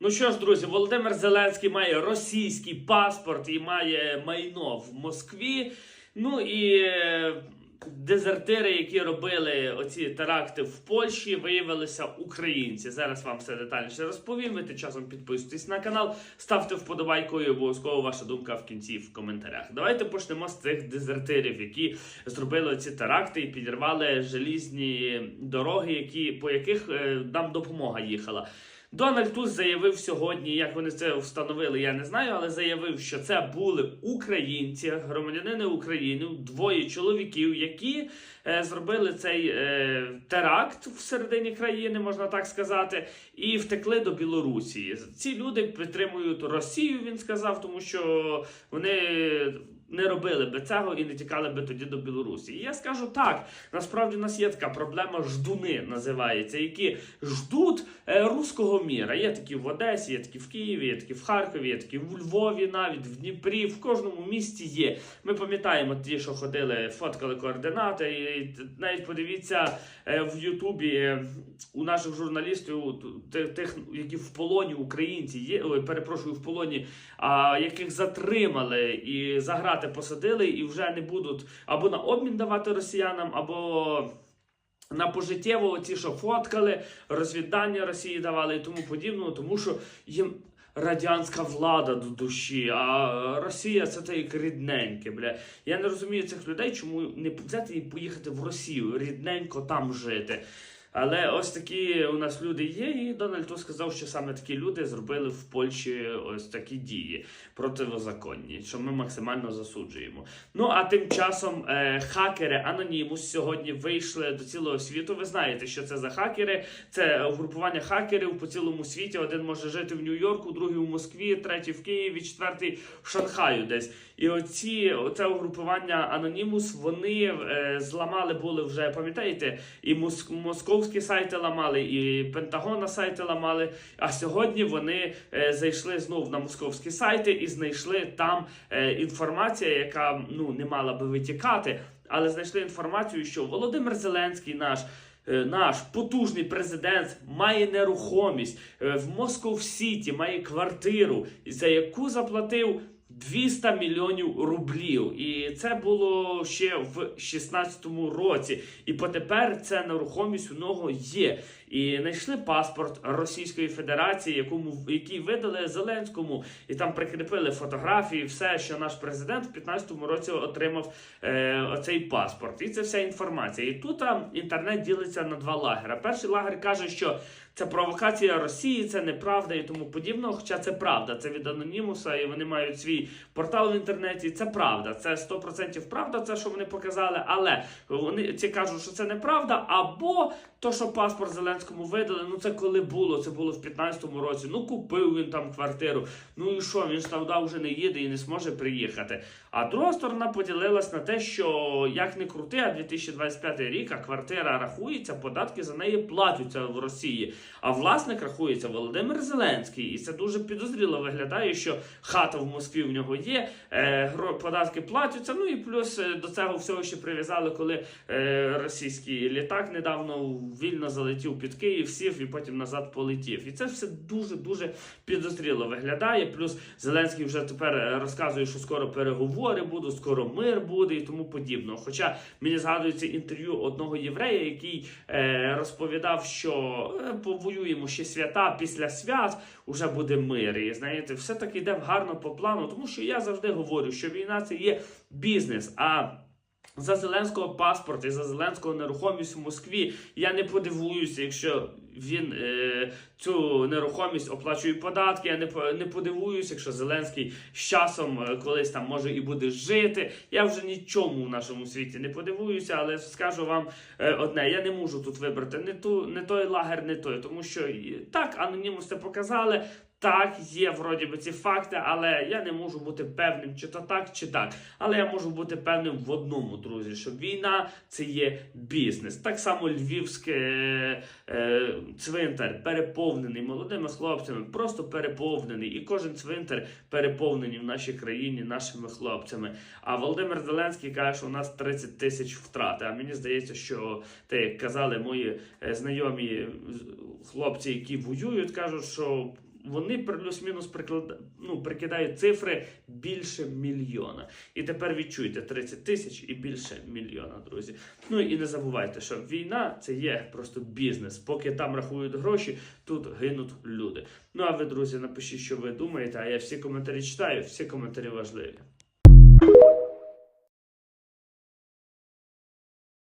Ну що ж, друзі, Володимир Зеленський має російський паспорт і має майно в Москві. Ну і е, дезертири, які робили оці теракти в Польщі, виявилися українці. Зараз вам все детальніше розповім. Ви тим часом підписуйтесь на канал, ставте вподобайку і обов'язково ваша думка в кінці в коментарях. Давайте почнемо з цих дезертирів, які зробили ці теракти і підірвали желізні дороги, які по яких е, нам допомога їхала. Дональд Туз заявив сьогодні, як вони це встановили, я не знаю, але заявив, що це були українці, громадянини України, двоє чоловіків, які е, зробили цей е, теракт в середині країни, можна так сказати, і втекли до Білорусі. Ці люди підтримують Росію, він сказав, тому що вони. Не робили би цього і не тікали би тоді до Білорусі. І я скажу так: насправді у нас є така проблема ждуни, називається, які ждуть е, руського міра. Є такі в Одесі, є такі в Києві, є такі в Харкові, є такі в Львові, навіть в Дніпрі. В кожному місті є. Ми пам'ятаємо ті, що ходили, фоткали координати. І навіть подивіться е, в Ютубі е, у наших журналістів, тих, які в полоні українці є, ой, перепрошую, в полоні, а, яких затримали і за грати посадили, і вже не будуть або на обмін давати росіянам, або. На пожиттєво ті, що фоткали, розвідання Росії давали і тому подібного, тому що їм радянська влада до душі, а Росія це те як рідненьке. Бля. Я не розумію цих людей, чому не взяти і поїхати в Росію, рідненько там жити. Але ось такі у нас люди є, і Дональд Туск сказав, що саме такі люди зробили в Польщі ось такі дії противозаконні, що ми максимально засуджуємо. Ну а тим часом е, хакери Anonymous сьогодні вийшли до цілого світу. Ви знаєте, що це за хакери? Це угрупування хакерів по цілому світі. Один може жити в Нью-Йорку, другий у Москві, третій в Києві, четвертий в Шанхаю десь. І оці це угрупування Anonymous, вони е, зламали були вже, пам'ятаєте, і моск, московські сайти ламали, і Пентагона сайти ламали. А сьогодні вони е, зайшли знов на московські сайти і знайшли там е, інформація, яка ну не мала би витікати, але знайшли інформацію, що Володимир Зеленський наш. е, Наш потужний президент має нерухомість в Москов Сіті, має квартиру, за яку заплатив 200 мільйонів рублів. І це було ще в 16-му році. І потепер ця нерухомість у нього є. І знайшли паспорт Російської Федерації, якому який видали Зеленському, і там прикріпили фотографії, все, що наш президент в 15-му році отримав е, оцей паспорт. І це вся інформація. І тут а, інтернет ділиться на два лагера. Перший лагер каже, що це провокація Росії, це неправда і тому подібного. Хоча це правда, це від анонімуса, і вони мають свій портал в інтернеті. Це правда, це 100% правда, це що вони показали. Але вони ці кажуть, що це неправда, або то, що паспорт Зеленському видали, ну це коли було, це було в 15-му році. Ну купив він там квартиру. Ну і що? Він ж туди вже не їде і не зможе приїхати. А друга сторона поділилась на те, що як не крути, а 2025 рік, а квартира рахується, податки за неї платяться в Росії. А власник рахується Володимир Зеленський, і це дуже підозріло виглядає, що хата в Москві в нього є, е, податки платяться. Ну і плюс е, до цього всього ще прив'язали, коли е, російський літак недавно вільно залетів під Київ, сів і потім назад полетів. І це все дуже дуже підозріло виглядає. Плюс Зеленський вже тепер розказує, що скоро переговори будуть, скоро мир буде і тому подібного. Хоча мені згадується інтерв'ю одного єврея, який розповідав, що повоюємо ще свята після свят, уже буде мир. І знаєте, все таки йде гарно по плану, тому що я завжди говорю, що війна це є бізнес. а за Зеленського паспорт і за Зеленського нерухомість в Москві я не подивуюся, якщо він е, цю нерухомість оплачує податки. Я не не подивуюся, якщо Зеленський з часом е, колись там може і буде жити. Я вже нічому в нашому світі не подивуюся, але скажу вам е, одне: я не можу тут вибрати не ту, не той лагер, не той, тому що так анонімус це показали. Так, є вроді би ці факти, але я не можу бути певним, чи то так, чи так. Але я можу бути певним в одному, друзі, що війна це є бізнес. Так само львівське е, е, цвинтар переповнений молодими хлопцями, просто переповнений. І кожен цвинтар переповнений в нашій країні нашими хлопцями. А Володимир Зеленський каже, що у нас 30 тисяч втрати. А мені здається, що те, як казали мої е, знайомі хлопці, які воюють, кажуть, що вони плюс-мінус приклад... ну, прикидають цифри більше мільйона. І тепер відчуйте 30 тисяч і більше мільйона, друзі. Ну і не забувайте, що війна це є просто бізнес. Поки там рахують гроші, тут гинуть люди. Ну а ви, друзі, напишіть, що ви думаєте. А я всі коментарі читаю, всі коментарі важливі.